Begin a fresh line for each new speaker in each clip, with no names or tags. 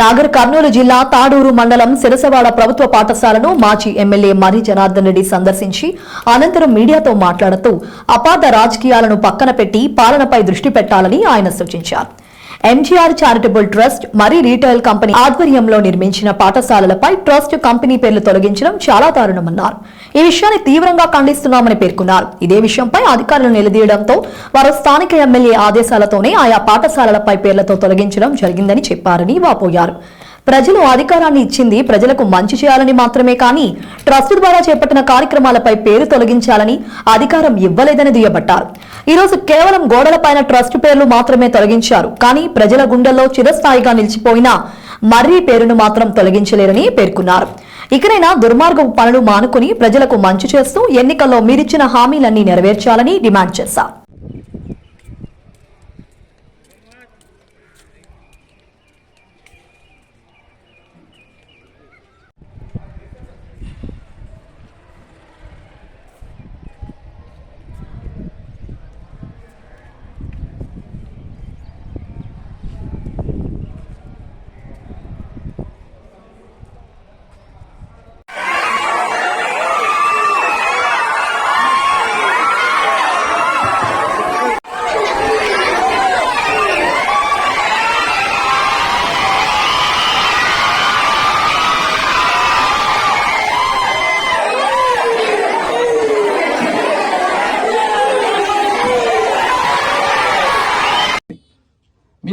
నాగర్ కర్నూలు జిల్లా తాడూరు మండలం సిరసవాడ ప్రభుత్వ పాఠశాలను మాజీ ఎమ్మెల్యే మర్రి జనార్దన్ రెడ్డి సందర్శించి అనంతరం మీడియాతో మాట్లాడుతూ అపాత రాజకీయాలను పక్కన పెట్టి పాలనపై దృష్టి పెట్టాలని ఆయన సూచించారు. ఎంజీఆర్ చారిటబుల్ ట్రస్ట్ మరి రీటైల్ కంపెనీ ఆధ్వర్యంలో నిర్మించిన పాఠశాలలపై ట్రస్ట్ కంపెనీ పేర్లు తొలగించడం చాలా దారుణమన్నారు. ఈ విషయాన్ని తీవ్రంగా ఖండిస్తున్నామని పేర్కొన్నారు. ఇదే విషయంపై అధికారులు నిలదీయడంతో వారు స్థానిక ఎమ్మెల్యే ఆదేశాలతోనే ఆయా పాఠశాలలపై పేర్లతో తొలగించడం జరిగిందని చెప్పారని వాపోయారు. ప్రజలు అధికారాన్ని ఇచ్చింది ప్రజలకు మంచి చేయాలని మాత్రమే కానీ ట్రస్ట్ ద్వారా చేపట్టిన కార్యక్రమాలపై పేరు తొలగించాలని అధికారం ఇవ్వలేదని దుయ్యబట్టారు. ఈ రోజు కేవలం గోడలపైన ట్రస్ట్ పేర్లు మాత్రమే తొలగించారు. కానీ ప్రజల గుండెల్లో చిరస్థాయిగా నిలిచిపోయిన మర్రి పేరును మాత్రం తొలగించలేరని పేర్కొన్నారు. ఇకనైనా దుర్మార్గపు పనులు మానుకుని ప్రజలకు మంచి చేస్తూ ఎన్నికల్లో మీరిచ్చిన హామీలన్నీ నెరవేర్చాలని డిమాండ్ చేశారు.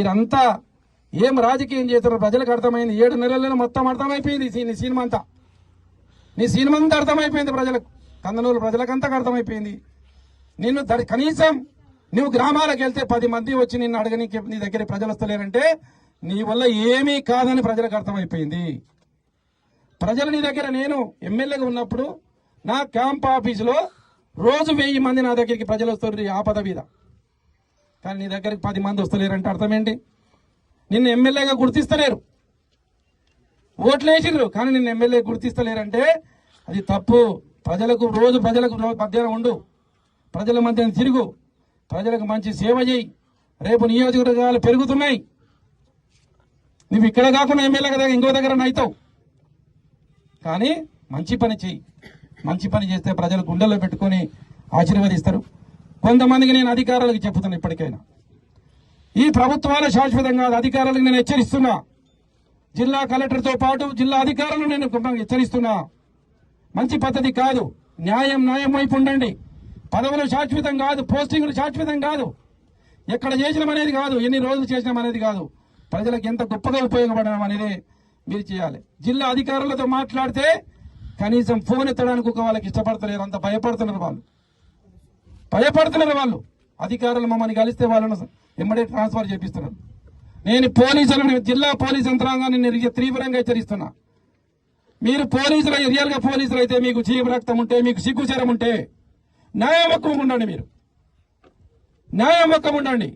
మీరంతా ఏం రాజకీయం చేస్తున్నారు? ప్రజలకు అర్థమైంది. ఏడు నెలల్లో మొత్తం అర్థమైపోయింది నీ సినిమా అంతా. నీ సినిమా అంతా అర్థమైపోయింది ప్రజలకు. కందనూరు ప్రజలకంతా అర్థమైపోయింది. నిన్ను కనీసం నువ్వు గ్రామాలకు వెళ్తే పది మంది వచ్చి నిన్ను అడగని నీ దగ్గర ప్రజలు వస్తలేరంటే నీ వల్ల ఏమీ కాదని ప్రజలకు అర్థమైపోయింది. ప్రజలు నీ దగ్గర నేను ఎమ్మెల్యేగా ఉన్నప్పుడు నా క్యాంప్ ఆఫీసులో రోజు వెయ్యి మంది నా దగ్గరికి ప్రజలు వస్తారు ఈ ఆపద మీద. కానీ నీ దగ్గరికి పది మంది వస్తలేరంటే అర్థం ఏంటి నిన్ను ఎమ్మెల్యేగా గుర్తిస్తలేరు. ఓట్లు వేసిండ్రు కానీ నిన్ను ఎమ్మెల్యే గుర్తిస్తలేరంటే అది తప్పు. ప్రజలకు రోజు ప్రజలకు రోజు మధ్యాహ్నం ఉండు. ప్రజల మధ్యన తిరుగు. ప్రజలకు మంచి సేవ చేయి. రేపు నియోజకవర్గాలు పెరుగుతున్నాయి. నువ్వు ఇక్కడ కాకుండా ఎమ్మెల్యే కదా ఇంకో దగ్గర అవుతావు కానీ మంచి పని చెయ్యి మంచి పని చేస్తే ప్రజలు గుండెల్లో పెట్టుకొని ఆశీర్వదిస్తారు. కొంతమందికి నేను అధికారులకు చెప్తున్నా ఇప్పటికైనా. ఈ ప్రభుత్వాలు శాశ్వతం కాదు అధికారులకు నేను హెచ్చరిస్తున్నా. జిల్లా కలెక్టర్తో పాటు జిల్లా అధికారులను నేను హెచ్చరిస్తున్నా. మంచి పద్ధతి కాదు. న్యాయం న్యాయం వైపు ఉండండి. పదవులు శాశ్వతం కాదు. పోస్టింగ్లు శాశ్వతం కాదు. ఎక్కడ చేసినాం అనేది కాదు. ఎన్ని రోజులు చేసినాం అనేది కాదు. ప్రజలకు ఎంత గొప్పగా ఉపయోగపడడం అనేది మీరు చేయాలి. జిల్లా అధికారులతో మాట్లాడితే కనీసం ఫోన్ ఎత్తడానికి ఒక వాళ్ళకి ఇష్టపడతలేరు. అంత భయపడుతున్నారు వాళ్ళు. భయపడుతున్నారు వాళ్ళు. అధికారులు మమ్మల్ని కలిస్తే వాళ్ళను ఎమ్మడే ట్రాన్స్ఫర్ చేపిస్తున్నారు. నేను పోలీసులను జిల్లా పోలీస్ యంత్రాంగాన్ని నేను తీవ్రంగా హెచ్చరిస్తున్నా. మీరు పోలీసులు రియల్గా పోలీసులు అయితే మీకు చీమ రక్తం ఉంటే మీకు సిగ్గుచరం ఉంటే న్యాయమక్కం ఉండండి మీరు. న్యాయమక్కం ఉండండి.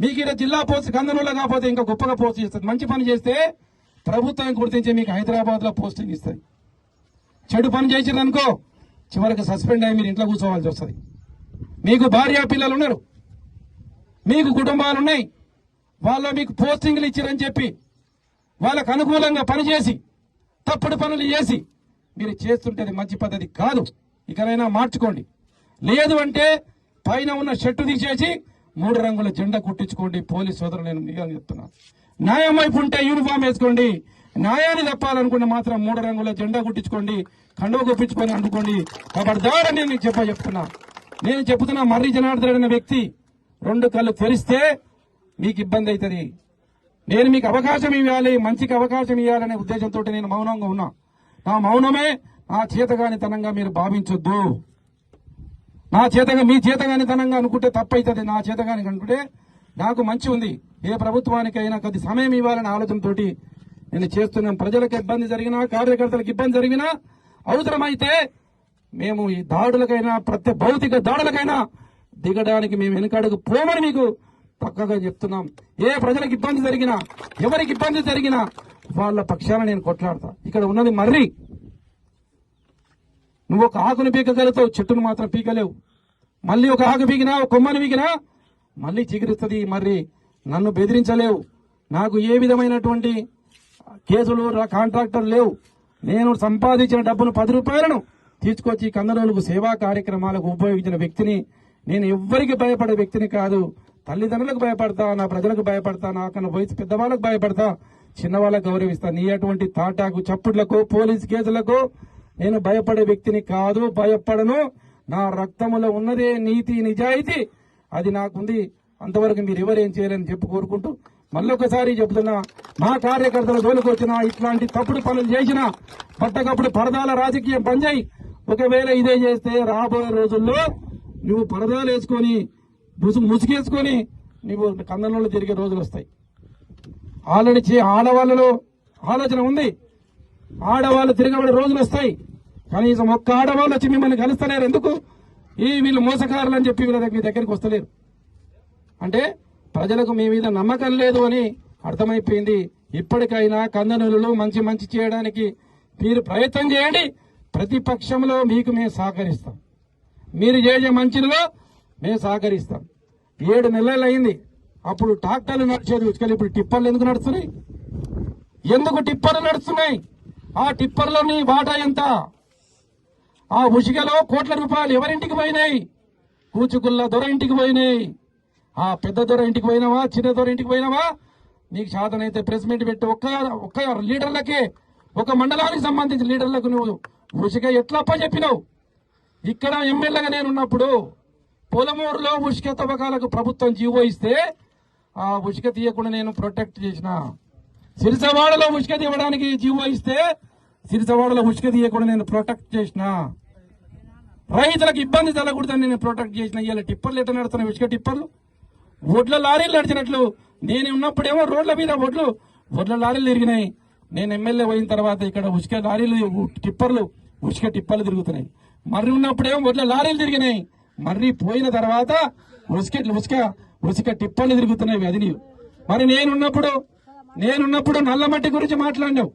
మీకు ఇక్కడ జిల్లా పోస్ట్ కందనూరులో కాకపోతే ఇంకా గొప్పగా పోస్ట్ చేస్తుంది. మంచి పని చేస్తే ప్రభుత్వం గుర్తించి మీకు హైదరాబాద్లో పోస్టింగ్ ఇస్తుంది. చెడు పని చేసిందనుకో చివరికి సస్పెండ్ అయ్యి మీరు ఇంట్లో కూర్చోవాల్సి వస్తుంది. మీకు భార్య పిల్లలు ఉన్నారు. మీకు కుటుంబాలు ఉన్నాయి. వాళ్ళు మీకు పోస్టింగ్లు ఇచ్చారని చెప్పి వాళ్ళకు అనుకూలంగా పనిచేసి తప్పుడు పనులు చేసి మీరు చేస్తుంటే మంచి పద్ధతి కాదు. ఇకనైనా మార్చుకోండి. లేదు అంటే పైన ఉన్న షర్టు తీసేసి మూడు రంగుల జెండా కుట్టించుకోండి. పోలీస్ సోదరు నేను నిజంగా చెప్తున్నాను న్యాయం వైపు ఉంటే యూనిఫామ్ వేసుకోండి. న్యాయాన్ని తప్పాలనుకుంటే మాత్రం మూడు రంగుల జెండా కుట్టించుకోండి. కండువ గుప్పించుకొని అనుకోండి కాబట్టి దారని నేను చెప్ప చెప్తున్నా. నేను చెబుతున్న మర్రి జనార్దన్ అనే వ్యక్తి రెండు కళ్ళు తెరిస్తే మీకు ఇబ్బంది అవుతుంది. నేను మీకు అవకాశం ఇవ్వాలి మంచికి అవకాశం ఇవ్వాలనే ఉద్దేశంతో నేను మౌనంగా ఉన్నా. నా మౌనమే నా చేతగానితనంగా మీరు భావించొద్దు. నా చేతగా మీ చేతగానితనంగా అనుకుంటే తప్పైతుంది. నా చేతగాని అనుకుంటే నాకు మంచి ఉంది. ఏ ప్రభుత్వానికైనా కొద్ది సమయం ఇవ్వాలనే ఆలోచనతోటి నేను చేస్తున్నాను ప్రజలకు ఇబ్బంది జరిగినా కార్యకర్తలకు ఇబ్బంది జరిగినా అవసరమైతే మేము ఈ దాడులకైనా ప్రతి భౌతిక దాడులకైనా దిగడానికి మేము వెనుకడుగు పోమని మీకు పక్కగా చెప్తున్నాం. ఏ ప్రజలకు ఇబ్బంది జరిగినా ఎవరికి ఇబ్బంది జరిగినా వాళ్ళ పక్షాన నేను కొట్లాడతా. ఇక్కడ ఉన్నది మర్రి. నువ్వు ఒక ఆకును పీకగలుగుతావు చెట్టును మాత్రం పీకలేవు. మళ్ళీ ఒక ఆకు పీకినా ఒక కొమ్మను పీకినా మళ్ళీ చిగురిస్తుంది మరి నన్ను బెదిరించలేవు. నాకు ఏ విధమైనటువంటి కేసులు రా- కాంట్రాక్టర్ లేవు. నేను సంపాదించిన డబ్బును పది రూపాయలను తీసుకొచ్చి కందనూరుకు సేవా కార్యక్రమాలకు ఉపయోగించిన వ్యక్తిని నేను ఎవ్వరికి భయపడే వ్యక్తిని కాదు. తల్లిదండ్రులకు భయపడతా నా ప్రజలకు భయపడతా నాకన్నా వయసు పెద్దవాళ్ళకు భయపడతా చిన్నవాళ్ళకు గౌరవిస్తా. నీ అటువంటి తాటాకు చప్పుడ్లకు పోలీస్ కేసులకు నేను భయపడే వ్యక్తిని కాదు భయపడను. నా రక్తములో ఉన్నదే నీతి నిజాయితీ. అది నాకుంది. అంతవరకు మీరు ఎవరేం చేయలేని చెప్పి కోరుకుంటూ మళ్ళొకసారి చెబుతున్నా మా కార్యకర్తల జోలికి ఇట్లాంటి తప్పుడు పనులు చేసినా పట్టకప్పుడు పరదాల రాజకీయం పనిచేయి ఒకవేళ ఇదే చేస్తే రాబోయే రోజుల్లో నువ్వు పరదాలు వేసుకొని ముసు ముసుగేసుకొని నువ్వు కందనంలో తిరిగే రోజులు వస్తాయి. ఆల్రెడీ చే ఆడవాళ్ళలో ఆలోచన ఉంది. ఆడవాళ్ళు తిరగబడే రోజులు వస్తాయి. కనీసం ఒక్క ఆడవాళ్ళు వచ్చి మిమ్మల్ని కలుస్తలేరు. ఎందుకు? ఈ వీళ్ళు మోసకారులు అని చెప్పి వీళ్ళ దగ్గర మీ దగ్గరికి వస్తలేరు. అంటే ప్రజలకు మీ మీద నమ్మకం లేదు అని అర్థమైపోయింది. ఇప్పటికైనా కందనూలులో మంచి మంచి చేయడానికి మీరు ప్రయత్నం చేయండి. ప్రతిపక్షంలో మీకు మేము సహకరిస్తాం. మీరు చేసే మంచిలో మేము సహకరిస్తాం. ఏడు నెలలు అయింది. అప్పుడు ట్రాక్టర్లు నడిచేది ఉచికలు ఇప్పుడు టిప్పర్లు ఎందుకు నడుస్తున్నాయి? ఎందుకు టిప్పర్లు నడుస్తున్నాయి? ఆ టిప్పర్లోని వాటా ఎంత? ఆ ఉచికలో కోట్ల రూపాయలు ఎవరింటికి పోయినాయి? కూచుకుల్ల దొర ఇంటికి పోయినాయి. ఆ పెద్ద దొర ఇంటికి పోయినావా? చిన్న దొర ఇంటికి పోయినావా? నీకు శాతనైతే ప్రెస్ మీట్ పెట్టి ఒక్క ఒక్క లీడర్లకే ఒక మండలానికి సంబంధించిన లీడర్లకు నువ్వు ఉసిగ ఎట్లా అప్ప చెప్పినావు? ఇక్కడ ఎమ్మెల్యేగా నేను ఉన్నప్పుడు పొలమూరులో ఉష్క తవ్వకాలకు ప్రభుత్వం జీవో ఇస్తే ఆ ఉష్క తీయకుండా నేను ప్రొటెక్ట్ చేసిన. సిరిసవాడలో ఉష్క తీయడానికి జీవో ఇస్తే సిరిసవాడలో ఉష్క తీయకుండా నేను ప్రొటెక్ట్ చేసిన. రైతులకు ఇబ్బంది కలగకూడదని నేను ప్రొటెక్ట్ చేసిన. ఇవాళ టిప్పర్లు ఎట్లా నడుస్తున్నాయి ఉష్క టిప్పర్లు? ఒడ్ల లారీలు నడిచినట్లు. నేను ఉన్నప్పుడేమో రోడ్ల మీద ఒడ్లు ఒడ్ల లారీలు తిరిగినాయి. నేను ఎమ్మెల్యే పోయిన తర్వాత ఇక్కడ ఉసుక లారీలు టిప్పర్లు ఉసుక టిప్పర్లు తిరుగుతున్నాయి. మర్రి ఉన్నప్పుడేమో ఒడ్ల లారీలు తిరిగినాయి. మర్రి పోయిన తర్వాత ఉసుక ఉసుక ఉసుక టిప్పర్లు తిరుగుతున్నాయి అది నీవు మరి నేనున్నప్పుడు నేనున్నప్పుడు నల్లమట్టి గురించి మాట్లాడినావు.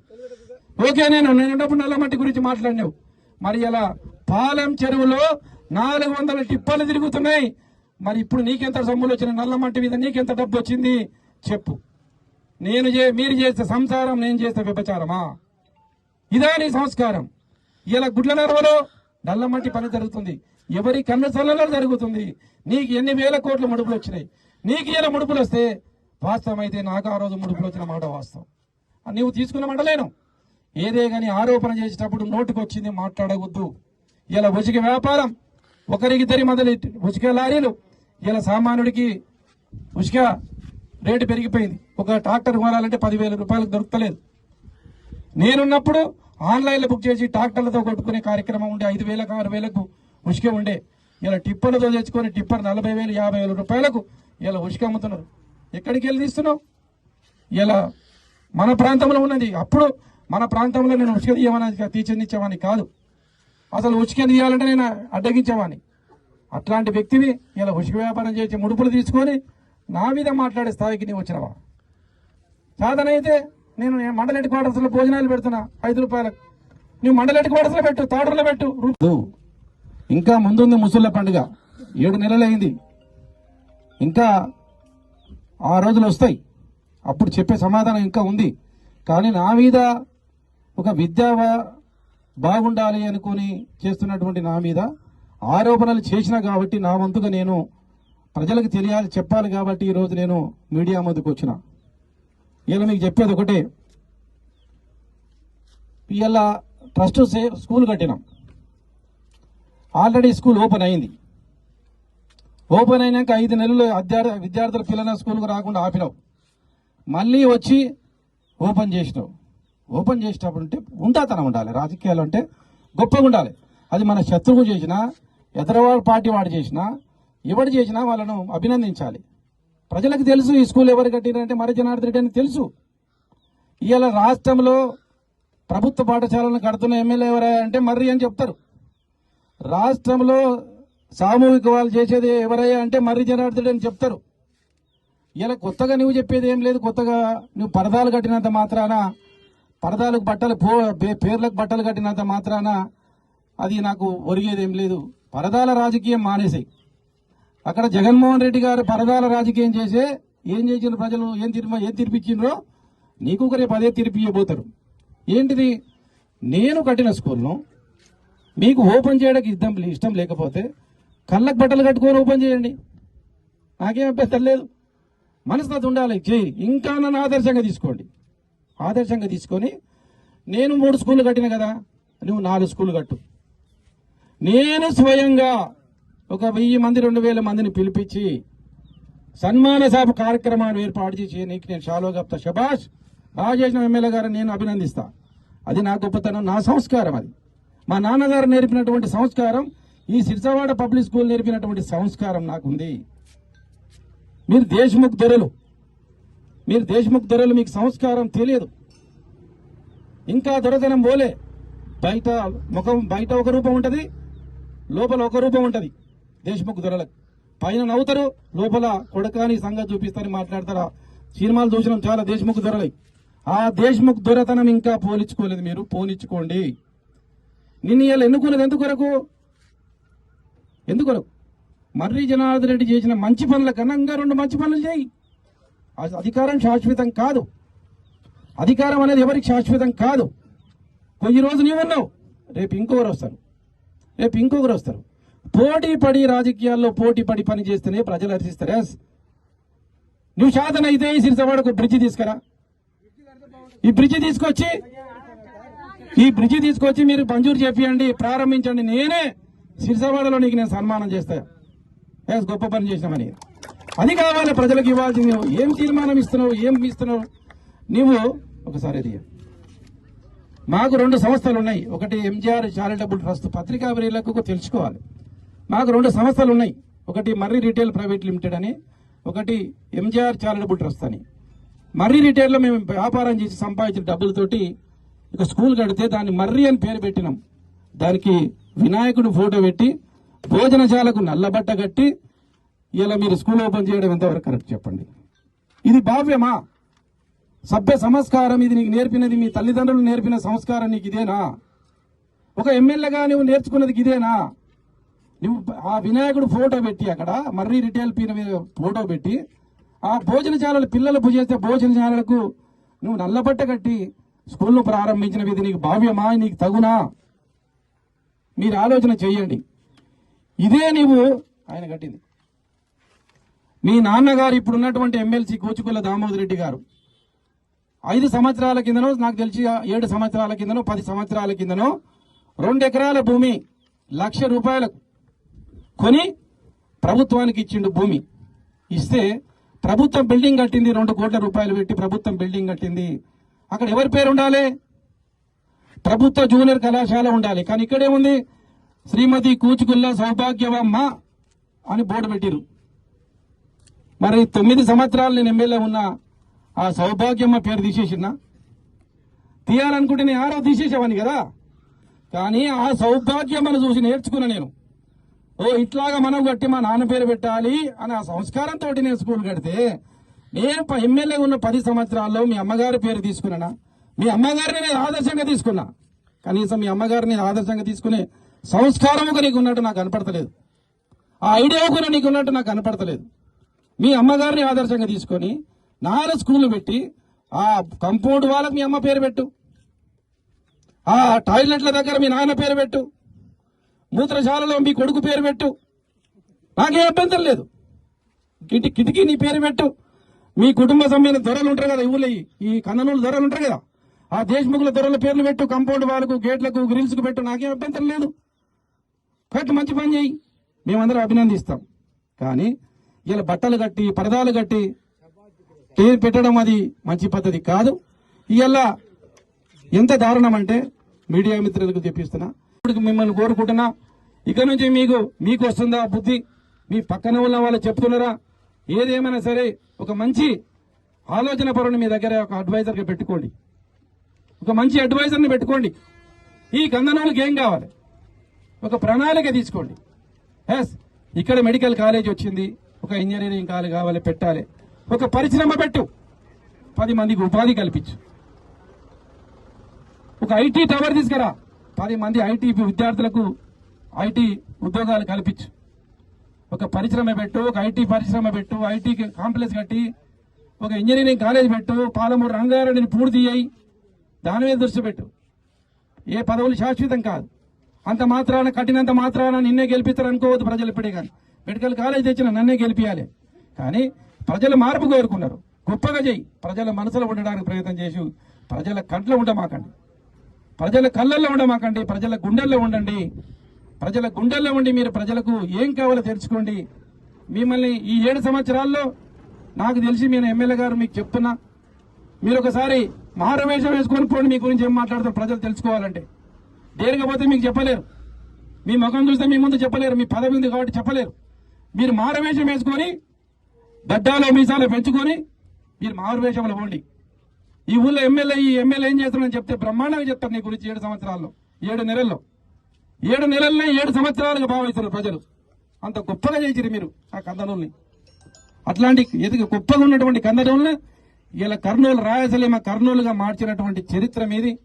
ఓకే నేను నేనున్నప్పుడు నల్లమట్టి గురించి మాట్లాడినావు. మరి ఇలా పాలెం చెరువులో నాలుగు వందల టిప్పలు తిరుగుతున్నాయి. మరి ఇప్పుడు నీకెంత సొమ్ములు వచ్చిన నల్లమట్టి మీద నీకెంత డబ్బు వచ్చింది? చెప్పు. నేను చే మీరు చేసే సంసారం నేను చేస్తే వ్యభచారమా? ఇదా నీ సంస్కారం. ఇలా గుడ్ల నరవలో నల్లమట్టి పని జరుగుతుంది. ఎవరి కన్ను చల్లలో జరుగుతుంది. నీకు ఎన్ని వేల కోట్ల ముడుపులు వచ్చినాయి. నీకు ఇలా ముడుపులు వస్తే వాస్తవం అయితే నాకు ఆ రోజు ముడుపులు వచ్చిన మాట వాస్తవం. నువ్వు నీవు తీసుకున్న మండలేను ఏదే కానీ ఆరోపణ చేసేటప్పుడు నోటుకు వచ్చింది మాట్లాడవద్దు. ఇలా ఉచిక వ్యాపారం ఒకరికిద్దరి మొదలు ఉచిక లారీలు ఇలా సామాన్యుడికి ఉచిక రేటు పెరిగిపోయింది. ఒక ట్రాక్టర్ కొనాలంటే పదివేల రూపాయలకు దొరుకుతలేదు. నేనున్నప్పుడు ఆన్లైన్లో బుక్ చేసి ట్రాక్టర్లతో కొట్టుకునే కార్యక్రమం ఉండే ఐదు వేలకు ఆరు వేలకు ఉసుక ఉండే. ఇలా టిప్పర్లతో తెచ్చుకొని టిప్పర్ నలభై వేలు యాభై వేల రూపాయలకు ఇలా ఉసుక అమ్ముతున్నారు. ఎక్కడికి వెళ్ళి తీస్తున్నావు? ఇలా మన ప్రాంతంలో ఉన్నది. అప్పుడు మన ప్రాంతంలో నేను ఉసుక తీయమని తీర్చనిచ్చేవాడిని కాదు. అసలు ఉసుక తీయాలంటే నేను అడ్డగించేవాడిని. అట్లాంటి వ్యక్తివి ఇలా ఉసుక వ్యాపారం చేసి ముడుపులు తీసుకొని నా మీద మాట్లాడే స్థాయికి నీవు వచ్చినవా? సాధనైతే నేను మండల హెడ్ క్వార్టర్స్లో భోజనాలు పెడుతున్నా ఐదు రూపాయలకు నువ్వు మండల హెడ్ క్వార్టర్స్లో పెట్టు తాడూరులో పెట్టు. ఇంకా ముందుంది ముసుళ్ళ పండుగ. ఏడు నెలలైంది ఇంకా ఆ రోజులు వస్తాయి. అప్పుడు చెప్పే సమాధానం ఇంకా ఉంది. కానీ నా మీద ఒక విద్య బాగుండాలి అనుకుని చేస్తున్నటువంటి నా మీద ఆరోపణలు చేసినా కాబట్టి నా వంతుగా నేను ప్రజలకు తెలియాలి చెప్పాలి కాబట్టి ఈరోజు నేను మీడియా ముందుకు వచ్చిన. ఇలా మీకు చెప్పేది ఒకటే. ఇలా ట్రస్ట్ సే- స్కూల్ కట్టినాం. ఆల్రెడీ స్కూల్ ఓపెన్ అయింది. ఓపెన్ అయినాక ఐదు నెలలు అధ్యార్థి విద్యార్థుల పిల్లల స్కూల్కి రాకుండా ఆపినావు. మళ్ళీ వచ్చి ఓపెన్ చేసినావు. ఓపెన్ చేసేటప్పుడు అంటే ఉంటాతనం ఉండాలి. రాజకీయాలు అంటే గొప్పగా ఉండాలి. అది మన శత్రువు చేసినా ఎదరవాడు పార్టీ వాడు చేసినా ఎవడు చేసినా వాళ్ళను అభినందించాలి. ప్రజలకు తెలుసు ఈ స్కూల్ ఎవరు కట్టినారంటే మరి జనార్దన్ రెడ్డి అని తెలుసు. ఇవాళ రాష్ట్రంలో ప్రభుత్వ పాఠశాలను కడుతున్న ఎమ్మెల్యే ఎవరా అంటే మర్రి అని చెప్తారు. రాష్ట్రంలో సామూహిక వాళ్ళు చేసేది ఎవరయ్యా అంటే మర్రి జనార్దన్ అని చెప్తారు. ఇలా కొత్తగా నువ్వు చెప్పేది ఏం లేదు కొత్తగా నువ్వు పరదాలు కట్టినంత మాత్రాన పరదాలకు బట్టలు పో పేర్లకు బట్టలు కట్టినంత మాత్రాన అది నాకు ఒరిగేది ఏం లేదు. పరదాల రాజకీయం మానేసాయి. అక్కడ జగన్మోహన్ రెడ్డి గారు పరదాల రాజకీయం చేసే ఏం చేసిన ప్రజలు ఏం తీర్మ ఏం తీర్పిచ్చిండ్రో నీకు ఒక రేపు అదే తీర్పు ఇవ్వబోతారు. ఏంటిది? నేను కట్టిన స్కూల్ను మీకు ఓపెన్ చేయడానికి ఇష్టం ఇష్టం లేకపోతే కళ్ళకు బట్టలు కట్టుకొని ఓపెన్ చేయండి. నాకేం అభ్యంతరం లేదు. మనస్తత్వం ఉండాలి. చేయి ఇంకా నన్ను ఆదర్శంగా తీసుకోండి. ఆదర్శంగా తీసుకొని నేను మూడు స్కూళ్ళు కట్టిన కదా నువ్వు నాలుగు స్కూళ్ళు కట్టు. నేను స్వయంగా ఒక వెయ్యి మంది రెండు వేల మందిని పిలిపించి సన్మాన సభ కార్యక్రమాలు ఏర్పాటు చేసి నీకు నేను షాలో గప్తా శభాష్ బాగా చేసిన ఎమ్మెల్యే గారిని నేను అభినందిస్తా. అది నా గొప్పతనం నా సంస్కారం అది. మా నాన్నగారు నేర్పినటువంటి సంస్కారం ఈ సిరిసవాడ పబ్లిక్ స్కూల్ నేర్పినటువంటి సంస్కారం నాకుంది. మీరు దేశముఖ్ దొరలు. మీరు దేశముఖ్ దొరలు మీకు సంస్కారం తెలియదు. ఇంకా దొరతనం పోలే. బయట ముఖం బయట ఒక రూపం ఉంటుంది లోపల ఒక రూపం ఉంటుంది. దేశముఖ్ దొరలకు పైన నవ్వుతారు లోపల కొడకాని సంగతి చూపిస్తారని మాట్లాడతారా? సినిమాలు చూసినాం చాలా దేశముఖ్ దొరలై. ఆ దేశముఖ్ దొరతనం ఇంకా పోలించుకోలేదు మీరు పోనిచ్చుకోండి. నిన్ను ఇలా ఎన్నుకున్నది ఎందుకొరకు ఎందుకొరకు మర్రి జనార్దన్ రెడ్డి చేసిన మంచి పనుల కన్నా ఇంకా రెండు మంచి పనులు చేయి. అది అధికారం శాశ్వతం కాదు. అధికారం అనేది ఎవరికి శాశ్వతం కాదు. కొన్ని రోజు నీవున్నావు రేపు ఇంకొకరు వస్తారు. రేపు ఇంకొకరు వస్తారు. పోటీ పడి రాజకీయాల్లో పోటీ పడి పని చేస్తేనే ప్రజలు హర్షిస్తారు ఎస్ నువ్వు శాతం అయితే ఈ సిరిసవాడకు బ్రిడ్జి తీసుకురా. ఈ బ్రిడ్జి తీసుకొచ్చి ఈ బ్రిడ్జి తీసుకొచ్చి మీరు మంజూరు చేపియండి ప్రారంభించండి. నేనే సిరిసవాడలో నీకు నేను సన్మానం చేస్తా. ఎస్ గొప్ప పని చేసినామని అది కావాలి ప్రజలకు ఇవ్వాల్సింది నువ్వు. ఏం తీర్మానం ఇస్తున్నావు ఏం ఇస్తున్నావు? నువ్వు ఒకసారి అది మాకు రెండు సంస్థలు ఉన్నాయి. ఒకటి ఎంజీఆర్ చారిటబుల్ ట్రస్ట్ పత్రికా ప్రియులకు తెలుసుకోవాలి. మాకు రెండు సంస్థలు ఉన్నాయి. ఒకటి మర్రి రిటైల్ ప్రైవేట్ లిమిటెడ్ అని ఒకటి ఎంజీఆర్ చారిటబుల్ ట్రస్ట్ అని. మర్రి రిటైల్లో మేము వ్యాపారం చేసి సంపాదించిన డబ్బులతోటి ఇక స్కూల్ కడితే దాన్ని మర్రి అని పేరు పెట్టినాం. దానికి వినాయకుడు ఫోటో పెట్టి భోజనశాలకు నల్లబట్ట కట్టి ఇలా మీరు స్కూల్ ఓపెన్ చేయడం ఎంతవరకు కరెక్ట్ చెప్పండి. ఇది భావ్యమా? సభ్య సంస్కారం ఇది నీకు నేర్పినది మీ తల్లిదండ్రులు నేర్పిన సంస్కారం నీకు ఇదేనా? ఒక ఎమ్మెల్యేగా నువ్వు నేర్చుకున్నది ఇదేనా? నువ్వు ఆ వినాయకుడు ఫోటో పెట్టి అక్కడ మర్రి రిటైల్ పీన మీద ఫోటో పెట్టి ఆ భోజనశాలలు పిల్లలు చేస్తే భోజనశాలలకు నువ్వు నల్లబట్ట కట్టి స్కూల్ను ప్రారంభించిన ఇది నీకు భావ్యమా నీకు తగునా? మీరు ఆలోచన చేయండి. ఇదే నీవు ఆయన కట్టింది. మీ నాన్నగారు ఇప్పుడు ఉన్నటువంటి ఎమ్మెల్సీ కూచుకుల దామోదర్ రెడ్డి గారు. ఐదు సంవత్సరాల కిందనో నాకు తెలిసి ఏడు సంవత్సరాల కిందనో పది సంవత్సరాల కిందనో రెండు ఎకరాల భూమి లక్ష రూపాయలకు కొని ప్రభుత్వానికి ఇచ్చిండు భూమి. ఇస్తే ప్రభుత్వం బిల్డింగ్ కట్టింది రెండు కోట్ల రూపాయలు పెట్టి ప్రభుత్వం బిల్డింగ్ కట్టింది. అక్కడ ఎవరి పేరు ఉండాలి? ప్రభుత్వ జూనియర్ కళాశాల ఉండాలి. కానీ ఇక్కడేముంది శ్రీమతి కూచుకుల్ల సౌభాగ్యవమ్మ అని బోర్డు పెట్టిరు. మరి తొమ్మిది సంవత్సరాలు నేను ఎమ్మెల్యే ఉన్న ఆ సౌభాగ్యమ్మ పేరు తీసేసినా తీయాలనుకుంటే నేను ఆరో తీసేసేవాని కదా. కానీ ఆ సౌభాగ్యమ్మను చూసి నేర్చుకున్నా నేను. ఓ ఇట్లాగా మనం కట్టి మా నాన్న పేరు పెట్టాలి అని ఆ సంస్కారంతో నేను స్కూల్ కడితే నేను ఎమ్మెల్యే ఉన్న పది సంవత్సరాల్లో మీ అమ్మగారి పేరు తీసుకున్నానా? మీ అమ్మగారిని నేను ఆదర్శంగా తీసుకున్నా. కనీసం మీ అమ్మగారిని ఆదర్శంగా తీసుకునే సంస్కారం ఒక నీకు ఉన్నట్టు నాకు కనపడతలేదు. ఆ ఐడియా కూడా నీకు ఉన్నట్టు నాకు కనపడతలేదు. మీ అమ్మగారిని ఆదర్శంగా తీసుకొని నాన్న స్కూల్ పెట్టి ఆ కంపౌండ్ వాళ్ళకి మీ అమ్మ పేరు పెట్టు. ఆ టాయిలెట్ల దగ్గర మీ నాన్న పేరు పెట్టు. మూత్రశాలలో మీ కొడుకు పేరు పెట్టు. నాకే అభ్యంతరం లేదు. ఇంటి కిటికీ నీ పేరు పెట్టు. మీ కుటుంబ సభ్యుల ధరలు ఉంటారు కదా ఊళ్ళో ఈ- ఈ కన్ననూలు ధరలు ఉంటారు కదా. ఆ దేశముఖుల ధరల పేర్లు పెట్టు కంపౌండ్ వాళ్ళకు గేట్లకు గ్రిల్స్కు పెట్టు. నాకేం అభ్యంతరం లేదు. కట్టు మంచి పని చేయి. మేమందరం అభినందిస్తాం. కానీ ఇలా బట్టలు కట్టి పరదాలు కట్టి పేరు పెట్టడం అది మంచి పద్ధతి కాదు. ఇలా ఎంత దారుణం అంటే మీడియా మిత్రులకు చెప్పిస్తున్నా. ఇప్పుడు మిమ్మల్ని కోరుకుంటున్నా. ఇక నుంచి మీకు మీకు వస్తుందా బుద్ధి? మీ పక్కన ఉన్న వాళ్ళు చెప్తున్నారా? ఏదేమైనా సరే ఒక మంచి ఆలోచన పరుని మీ దగ్గర ఒక అడ్వైజర్గా పెట్టుకోండి. ఒక మంచి అడ్వైజర్ని పెట్టుకోండి. ఈ కందనాలకు ఏం కావాలి? ఒక ప్రణాళిక తీసుకోండి. ఎస్ ఇక్కడ మెడికల్ కాలేజ్ వచ్చింది. ఒక ఇంజనీరింగ్ కాలేజ్ కావాలి పెట్టాలి. ఒక పరిశ్రమ పెట్టు. పది మందికి ఉపాధి కల్పించు. ఒక ఐటీ టవర్ తీసుకురా. పది మంది ఐటీ విద్యార్థులకు ఐటీ ఉద్యోగాలు కల్పించు. ఒక పరిశ్రమ పెట్టు ఒక ఐటీ పరిశ్రమ పెట్టు ఐటీ కాంప్లెక్స్ కట్టి ఒక ఇంజనీరింగ్ కాలేజ్ పెట్టు పాలమూరు రంగారెడ్డిని పూర్తి చేయి దాని మీద దృష్టి పెట్టు. ఏ పదవులు శాశ్వతం కాదు. అంత మాత్రాన కట్టినంత మాత్రాన నిన్నే గెలిపిస్తారు అనుకోవద్దు ప్రజలు ఇప్పుడే కానీ. మెడికల్ కాలేజ్ తెచ్చిన నన్నే గెలిపించాలి కానీ ప్రజలు మార్పు కోరుకున్నారు. గొప్పగా చేయి. ప్రజల మనసులో ఉండడానికి ప్రయత్నం చేసి ప్రజల కంట్లో ఉండమాకండి. ప్రజల కళ్ళల్లో ఉండమాకండి ప్రజల గుండెల్లో ఉండండి. ప్రజల గుండెల్లో ఉండి మీరు ప్రజలకు ఏం కావాలో తెలుసుకోండి. మిమ్మల్ని ఈ ఏడు సంవత్సరాల్లో నాకు తెలిసి నేను ఎమ్మెల్యే గారు మీకు చెప్తున్నా. మీరు ఒకసారి మారవేషం వేసుకొని పోండి మీ గురించి ఏం మాట్లాడతారు ప్రజలు తెలుసుకోవాలంటే. దేనికపోతే మీకు చెప్పలేరు. మీ ముఖం చూస్తే మీ ముందు చెప్పలేరు మీ పదవి ఉంది కాబట్టి చెప్పలేరు. మీరు మారవేషం వేసుకొని గడ్డాలో మీసాలు పెంచుకొని మీరు మారువేషంలో పోండి. ఈ ఊళ్ళో ఎమ్మెల్యే ఈ ఎమ్మెల్యే ఏం చేస్తున్నాడని చెప్తే బ్రహ్మాండంగా చెప్తారు నీ గురించి ఏడు సంవత్సరాల్లో ఏడు నెలల్లో. ఏడు నెలల్లో ఏడు సంవత్సరాలుగా భావిస్తున్నారు ప్రజలు. అంత గొప్పగా చేసిరు మీరు ఆ కందనూల్ని. అట్లాంటి ఎదుగు గొప్పగా ఉన్నటువంటి కందనూల్ని ఇలా కర్నూలు రాయసలేమ కర్నూలుగా మార్చినటువంటి చరిత్ర మీది.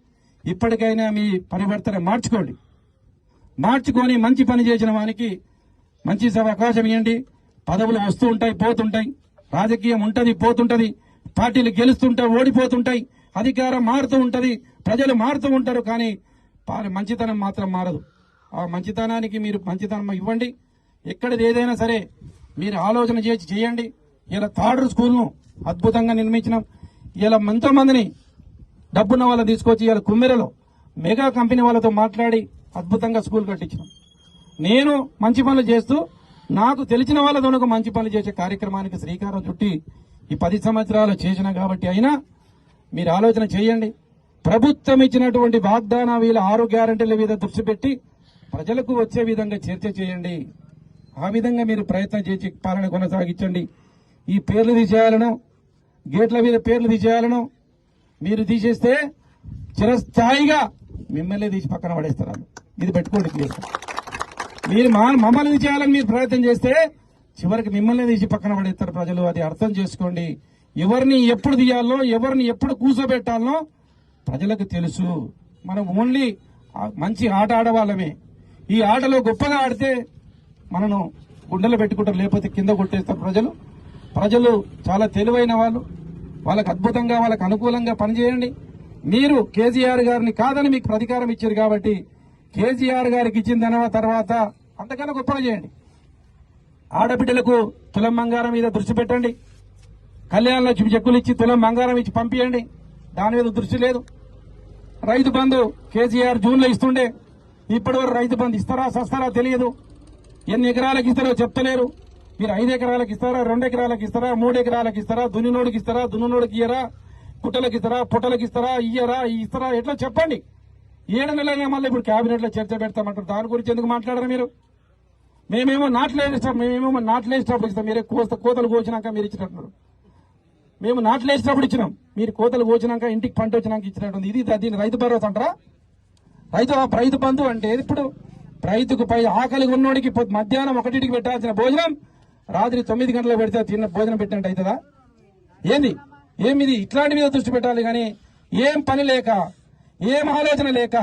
ఇప్పటికైనా మీ పరివర్తన మార్చుకోండి. మార్చుకొని మంచి పని చేసిన వానికి మంచి అవకాశం ఇవ్వండి పదవులు వస్తూ ఉంటాయి పోతుంటాయి. రాజకీయం ఉంటుంది పోతుంటది. పార్టీలు గెలుస్తుంటాయి ఓడిపోతుంటాయి అధికారం మారుతూ ఉంటుంది ప్రజలు మారుతూ ఉంటారు కానీ మంచితనం మాత్రం మారదు. ఆ మంచితనానికి మీరు మంచితనం ఇవ్వండి. ఎక్కడిది ఏదైనా సరే మీరు ఆలోచన చేసి చేయండి. ఇలా తాడూరు స్కూల్ను అద్భుతంగా నిర్మించినాం. ఇలా ఎంతో మందిని డబ్బున్న వాళ్ళు తీసుకొచ్చి ఇలా కుమ్మెరలో మెగా కంపెనీ వాళ్ళతో మాట్లాడి అద్భుతంగా స్కూల్ కట్టించినాం. నేను మంచి పనులు చేస్తూ నాకు తెలిసిన వాళ్ళతో మంచి పనులు చేసే కార్యక్రమానికి శ్రీకారం చుట్టి ఈ పది సంవత్సరాలు చేసిన కాబట్టి అయినా మీరు ఆలోచన చేయండి. ప్రభుత్వం ఇచ్చినటువంటి వాగ్దాన వీళ్ళ ఆరు గ్యారంటీల మీద దృష్టి పెట్టి ప్రజలకు వచ్చే విధంగా చర్చ చేయండి. ఆ విధంగా మీరు ప్రయత్నం చేసి పాలన కొనసాగించండి. ఈ పేర్లు తీసేయాలను గేట్ల మీద పేర్లు తీసేయాలను మీరు తీసేస్తే చిరస్థాయిగా మిమ్మల్ని తీసి పక్కన పడేస్తారు. ఇది పెట్టుకోండి మీరు మా మమ్మల్ని తీసేయాలని మీరు ప్రయత్నం చేస్తే చివరికి మిమ్మల్ని తీసి పక్కన పడేస్తారు ప్రజలు. అది అర్థం చేసుకోండి. ఎవరిని ఎప్పుడు తీయాలో ఎవరిని ఎప్పుడు కూర్చోబెట్టాలో ప్రజలకు తెలుసు. మనం ఓన్లీ మంచి ఆట ఆడవాళ్ళమే. ఈ ఆటలో గొప్పగా ఆడితే మనను గుండెలు పెట్టుకుంటారు లేకపోతే కింద కొట్టేస్తారు ప్రజలు. ప్రజలు చాలా తెలివైన వాళ్ళు. వాళ్ళకు అద్భుతంగా వాళ్ళకు అనుకూలంగా పనిచేయండి. మీరు కేసీఆర్ గారిని కాదని మీకు ప్రతీకారం ఇచ్చారు కాబట్టి కేసీఆర్ గారికి ఇచ్చిన తర్వాత అంతకన్నా గొప్పగా చేయండి. ఆడబిడ్డలకు తులం బంగారం మీద దృష్టి పెట్టండి. కళ్యాణ లక్ష్మి చెక్కులు ఇచ్చి తులం బంగారం ఇచ్చి పంపియండి. దాని మీద దృష్టి లేదు. రైతు బంధు కేసీఆర్ జూన్లో ఇస్తుండే. ఇప్పటివరకు రైతు బంధు ఇస్తారా సస్తారా తెలియదు. ఎన్ని ఎకరాలకు ఇస్తారో చెప్తలేరు. మీరు ఐదు ఎకరాలకు ఇస్తారా రెండు ఎకరాలకు ఇస్తారా మూడు ఎకరాలకు ఇస్తారా దున్నినోడికి ఇస్తారా దున్నునోడికి ఇయ్యరా కుట్టలకు ఇస్తారా పుట్టలకు ఇస్తారా ఇయ్యరా ఇస్తారా ఎట్లా చెప్పండి. ఏడు నెలలైనా మళ్ళీ ఇప్పుడు క్యాబినెట్లో చర్చ పెడతామంటారు. దాని గురించి ఎందుకు మాట్లాడరు మీరు? మేమేమో నాట్లు వేసేటప్పుడు మేమేమో నాట్లు ఇస్తాం మీరే కోత కోతలు కోసినాక మీరు ఇచ్చినట్టున్నారు. మేము నాట్లు వేసేటప్పుడు ఇచ్చినాం. మీరు కోతలు కోసినాక ఇంటికి పంట వచ్చినాక ఇచ్చినట్టుంది. ఇది దీని రైతు భరోసా అంటారా? రైతు రైతు బంధు అంటే ఇప్పుడు రైతుకు పై ఆకలి ఉన్నోడికి మధ్యాహ్నం ఒకటింటికి పెట్టాల్సిన భోజనం రాత్రి తొమ్మిది గంటలకు పెడితే తిన్న భోజనం పెట్టినట్టు అవుతుందా? ఏంది? ఏమిది ఇట్లాంటి మీద దృష్టి పెట్టాలి కానీ ఏం పని లేక ఏం ఆలోచన లేక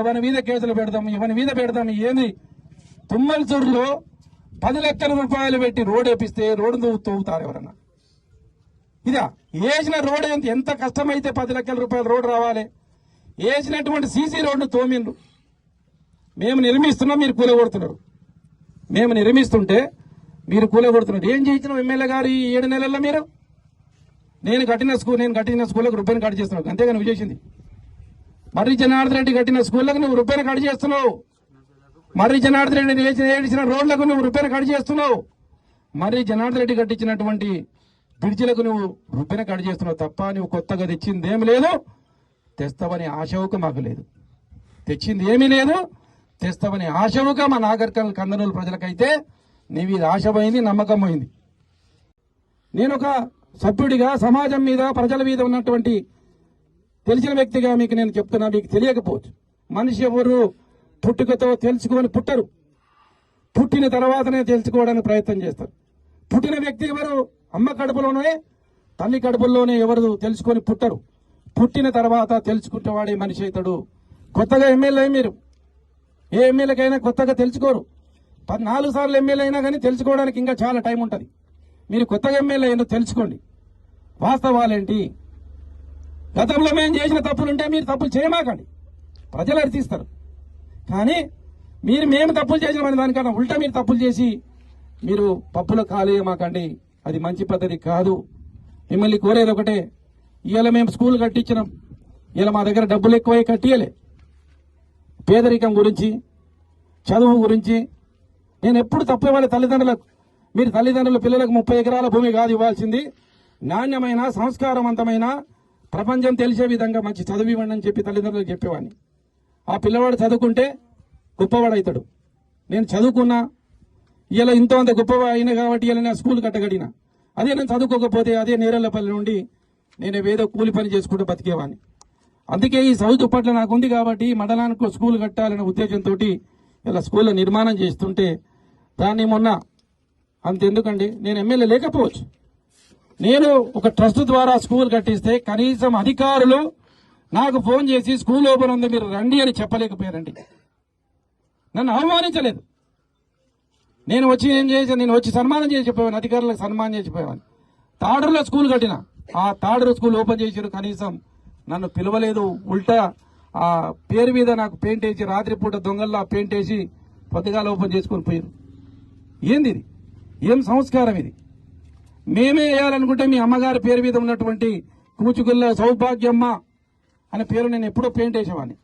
ఎవరి మీద కేసులు పెడదాం ఎవరి మీద పెడదాం ఏంది? తుమ్మలచూరులో పది లక్షల రూపాయలు పెట్టి రోడ్ వేపిస్తే రోడ్డు తవ్వుతారు ఎవరన్నా? ఇదా వేసిన రోడ్ ఎంత ఎంత కష్టమైతే పది లక్షల రూపాయల రోడ్డు రావాలి. వేసినటువంటి సీసీ రోడ్డు తోమిండ్రు. మేము నిర్మిస్తున్నాం మీరు కూలగొడుతున్నారు. మేము నిర్మిస్తుంటే మీరు కూలగొడుతున్నారు. ఏం చేయించినాం ఎమ్మెల్యే గారు ఈ ఏడు నెలల్లో మీరు? నేను కట్టిన స్కూల్ నేను కట్టిన స్కూళ్ళకు రూపాయలు కట్ చేస్తున్నావు. అంతేగాని నువ్వు మర్రి జనార్దన్ రెడ్డి కట్టిన స్కూళ్ళకు నువ్వు రూపాయలు కట్ చేస్తున్నావు. మర్రి జనార్దన్ రెడ్డి నిలిచిన ఏడిచిన రోడ్లకు నువ్వు రూపాయలు కట్ చేస్తున్నావు. మర్రి జనార్దన్ రెడ్డి కట్టించినటువంటి బ్రిడ్జిలకు నువ్వు రూపాయలు కట్ చేస్తున్నావు తప్ప నువ్వు కొత్తగా తెచ్చింది ఏమి లేదు. తెస్తావని ఆశవుక మాకు లేదు. తెచ్చింది ఏమీ లేదు. తెస్తావని ఆశవుక మా నాగరికల్ కందనూలు ప్రజలకైతే నీవి ఇది ఆశ నమ్మకం పోయింది. నేను ఒక సభ్యుడిగా సమాజం మీద ప్రజల మీద ఉన్నటువంటి తెలిసిన వ్యక్తిగా మీకు నేను చెప్తున్నా మీకు తెలియకపోవచ్చు. మనిషి ఎవరు పుట్టుకతో తెలుసుకొని పుట్టరు. పుట్టిన తర్వాతనే తెలుసుకోవడానికి ప్రయత్నం చేస్తారు. పుట్టిన వ్యక్తి ఎవరు? అమ్మ కడుపులోనే తల్లి కడుపులోనే ఎవరు తెలుసుకొని పుట్టరు. పుట్టిన తర్వాత తెలుసుకుంటేవాడే మనిషి అవుతాడు. కొత్తగా ఎమ్మెల్యే మీరు. ఏ ఎమ్మెల్యేకైనా కొత్తగా తెలుసుకోరు పద్నాలుగు సార్లు ఎమ్మెల్యే అయినా కానీ తెలుసుకోవడానికి ఇంకా చాలా టైం ఉంటుంది. మీరు కొత్తగా ఎమ్మెల్యే అయినా తెలుసుకోండి వాస్తవాలేంటి? గతంలో మేము చేసిన తప్పులుంటే మీరు తప్పులు చేయమాకండి. ప్రజలు అర్థిస్తారు కానీ మీరు మేము తప్పులు చేసిన దానికన్నా ఉల్టా మీరు తప్పులు చేసి మీరు పప్పులో కాలేయమాకండి అది మంచి పద్ధతి కాదు. మిమ్మల్ని కోరేది ఒకటే ఇవాళ మేము స్కూల్ కట్టించినాం. ఇలా మా దగ్గర డబ్బులు ఎక్కువై కట్టియలే. పేదరికం గురించి చదువు గురించి నేను ఎప్పుడు తప్పేవాళ్ళ తల్లిదండ్రులకు మీరు తల్లిదండ్రుల పిల్లలకు ముప్పై ఎకరాల భూమి కాదు ఇవ్వాల్సింది. నాణ్యమైన సంస్కారవంతమైన ప్రపంచం తెలిసే విధంగా మంచి చదువు ఇవ్వండి అని చెప్పి తల్లిదండ్రులకు చెప్పేవాడిని. ఆ పిల్లవాడు చదువుకుంటే గొప్పవాడు అవుతాడు నేను చదువుకున్నా ఇలా ఇంత అంత గొప్పవా అయినా కాబట్టి ఇలా నేను స్కూల్ కట్టగడిన అదే నేను చదువుకోకపోతే అదే నేరెళ్ళపల్లి నుండి నేను ఏదో కూలి పని చేసుకుంటూ బతికేవాడిని అందుకే ఈ చదువు పట్ల నాకు ఉంది కాబట్టి మండలానికి ఒక స్కూల్ కట్టాలనే ఉద్దేశంతో ఇలా స్కూల్ నిర్మాణం చేస్తుంటే దాన్ని మొన్న అంతెందుకండి నేను ఎమ్మెల్యే లేకపోవచ్చు. నేను ఒక ట్రస్ట్ ద్వారా స్కూల్ కట్టిస్తే కనీసం అధికారులు నాకు ఫోన్ చేసి స్కూల్ ఓపెన్ ఉంది మీరు రండి అని చెప్పలేకపోయారండి. నన్ను అవమానించలేదు. నేను వచ్చి ఏం చేశాను? నేను వచ్చి సన్మానం చేసి చెప్పేవాను అధికారులకు సన్మానం చేసి చెప్పేవాను తాడరులో స్కూల్ కట్టిన. ఆ తాడరు స్కూల్ ఓపెన్ చేసారు కనీసం నన్ను పిలవలేదు. ఉల్టా ఆ పేరు మీద నాకు పెయింట్ వేసి రాత్రిపూట దొంగల్లా పెయింట్ వేసి పొద్దుగాల ఓపెన్ చేసుకొని పోయారు. ఏంది ఇది? ఏం సంస్కారం ఇది? మేమే వేయాలనుకుంటే మీ అమ్మగారి పేరు మీద ఉన్నటువంటి కూచుగుల్ల సౌభాగ్యమ్మ అనే పేరు నేను ఎప్పుడో పెయింట్ వేసేవాడిని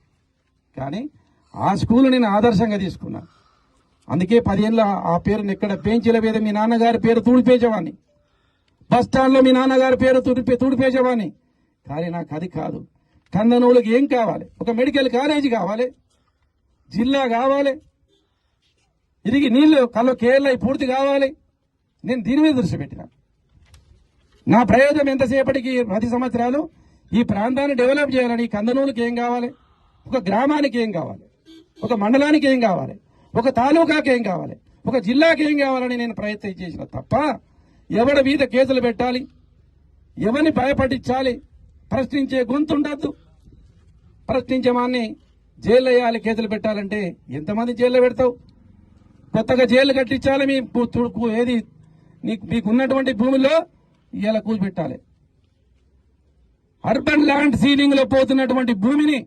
కానీ ఆ స్కూల్ నేను ఆదర్శంగా తీసుకున్నాను అందుకే పదేళ్ళ ఆ పేరుని ఎక్కడ పెంచిన మీద మీ నాన్నగారి పేరు తూడిపేసేవాడిని. బస్ స్టాండ్లో మీ నాన్నగారి పేరు తుడిపే తుడిపేసేవాడిని. కానీ నాకు అది కాదు. కందనూలుకి ఏం కావాలి? ఒక మెడికల్ కాలేజీ కావాలి? జిల్లా కావాలి? ఇదిగి నీళ్ళు కళ్ళు కేరళ పూర్తి కావాలి? నేను దీని మీద దృష్టి పెట్టినా. నా ప్రయోజనం ఎంతసేపటికి? పది సంవత్సరాలు? ఈ ప్రాంతాన్ని డెవలప్ చేయాలని కందనూలుకి ఏం కావాలి? ఒక గ్రామానికి ఏం కావాలి? ఒక మండలానికి ఏం కావాలి? ఒక తాలూకాకి ఏం కావాలి? ఒక జిల్లాకి ఏం కావాలని నేను ప్రయత్నం చేసిన తప్ప ఎవడి మీద కేసులు పెట్టాలి? ఎవరిని భయపడించాలి ప్రశ్నించే గొంతుండద్దు ప్రశ్నించే వాడిని జైలు వేయాలి కేసులు పెట్టాలంటే ఎంతమంది జైల్లో పెడతావు? కొత్తగా జైలు కట్టించాలి మీ ఏది? నీకు మీకు ఉన్నటువంటి భూమిలో ఇలా కూల్చిపెట్టాలి అర్బన్ ల్యాండ్ సీలింగ్లో పోతున్నటువంటి భూమిని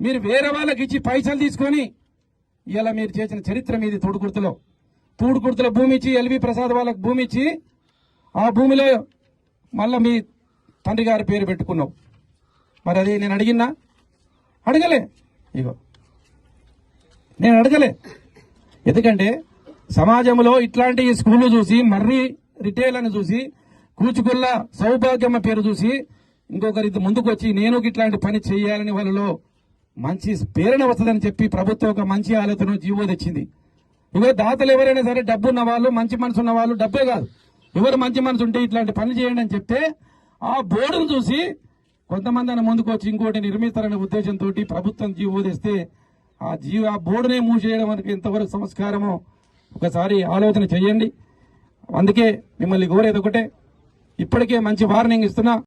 మీరు వేరే వాళ్ళకి ఇచ్చి పైసలు తీసుకొని ఇలా మీరు చేసిన చరిత్ర మీది తూడుకుర్తలో. తూడుకుర్తలో భూమి ఇచ్చి ఎల్వి ప్రసాద్ వాళ్ళకి భూమి ఇచ్చి ఆ భూమిలో మళ్ళా మీ తండ్రి గారి పేరు పెట్టుకున్నావు. మరి అది నేను అడిగినా? అడగలే. ఇగో. నేను అడగలే. ఎందుకంటే సమాజంలో ఇట్లాంటి స్కూళ్ళు చూసి మర్రి రిటైల్ అని చూసి కూచుకుల్ల సౌభాగ్యమ్మ పేరు చూసి ఇంకొకరి ముందుకు వచ్చి నేను ఇట్లాంటి పని చేయాలని వాళ్ళలో మంచి ప్రేరణ వస్తుందని చెప్పి ప్రభుత్వం ఒక మంచి ఆలోచన జీవో తెచ్చింది. ఇవే దాతలు ఎవరైనా సరే డబ్బు ఉన్న వాళ్ళు మంచి మనసు ఉన్న వాళ్ళు డబ్బే కాదు. ఎవరు మంచి మనసు ఉంటే ఇట్లాంటి పని చేయండి అని చెప్తే ఆ బోర్డును చూసి కొంతమంది అని ముందుకు వచ్చి ఇంకోటి నిర్మిస్తారనే ఉద్దేశంతో ప్రభుత్వం జీవో తెస్తే ఆ జీవ ఆ బోర్డునే మూసేయడం మనకి ఎంతవరకు సంస్కారమో ఒకసారి ఆలోచన చేయండి. అందుకే మిమ్మల్ని కోరేది ఒకటే. ఇప్పటికే మంచి వార్నింగ్ ఇస్తున్నా.